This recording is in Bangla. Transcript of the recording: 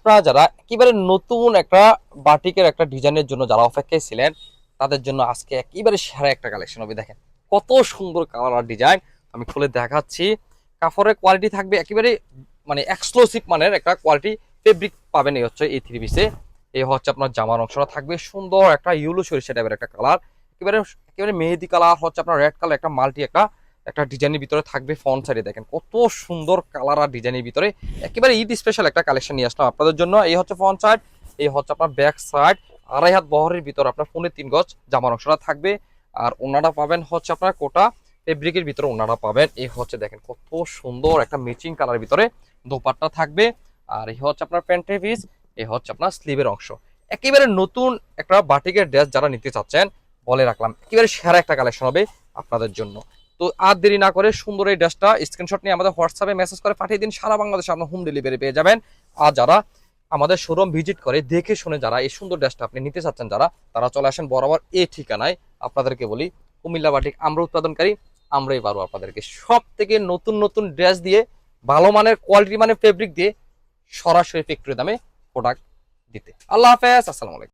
আপনারা যারা একেবারে নতুন একটা বাটিকের একটা ডিজাইনের জন্য যারা অপেক্ষায় ছিলেন, তাদের জন্য আজকে একেবারে সেরা একটা কালেকশন হবে। দেখেন, কত সুন্দর কালার আর ডিজাইন আমি খুলে দেখাচ্ছি। কাপড়ের কোয়ালিটি থাকবে একেবারে মানে এক্সক্লুসিভ মানের একটা কোয়ালিটি ফেব্রিক পাবেন এই হচ্ছে এই থ্রি পিসে এই হচ্ছে আপনার জামার অংশটা থাকবে। সুন্দর একটা ইউলো সরিষা টাইপের একটা কালার একেবারে একেবারে মেহেদি কালার হচ্ছে আপনার রেড কালার একটা মাল্টি একটা একটা ডিজাইনের ভিতরে থাকবে ফ্রন্ট সাইডে দেখেন, কত সুন্দর কালার আর ডিজাইনের ভিতরে একেবারে ঈদ স্পেশাল একটা কালেকশন নিয়ে আসলাম আপনাদের জন্য। এই হচ্ছে ফ্রন্ট সাইড এই হচ্ছে আপনার ব্যাক সাইড আড়াই হাত বহরের ভিতর আপনার ফোনে তিন গজ জামার অংশটা থাকবে। আর ওনাটা পাবেন হচ্ছে আপনার কোটা ফেব্রিকের ভিতরে ওনারা পাবেন। এই হচ্ছে দেখেন, কত সুন্দর একটা ম্যাচিং কালারের ভিতরে দোপাট্টা থাকবে। আর এই হচ্ছে আপনার প্যান্টের পিস এই হচ্ছে আপনার স্লিভের অংশ। একেবারে নতুন একটা বাটিকের ড্রেস যারা নিতে চাচ্ছেন, বলে রাখলাম, একেবারে সেরা একটা কালেকশন হবে আপনাদের জন্য। তো আর দেরি না করে সুন্দর এই ড্রেসটা স্ক্রিনশট নিয়ে আমাদের হোয়াটসঅ্যাপে মেসেজ করে পাঠিয়ে দিন। সারা বাংলাদেশে আপনার হোম ডেলিভারি পেয়ে যাবেন। আর যারা আমাদের শোরুম ভিজিট করে, দেখে শুনে যারা এই সুন্দর ড্রেসটা আপনি নিতে চাচ্ছেন, যারা, তারা চলে আসেন বরাবর এই ঠিকানায়। আপনাদেরকে বলি, কুমিল্লা বাটিক আমরা উৎপাদনকারী আমরাই পারব আপনাদেরকে সব থেকে নতুন নতুন ড্রেস দিয়ে, ভালো মানের কোয়ালিটি মানের ফেব্রিক দিয়ে সরাসরি ফ্যাক্টরি দামে প্রোডাক্ট দিতে। আল্লাহ হাফেজ, আসসালামু আলাইকুম।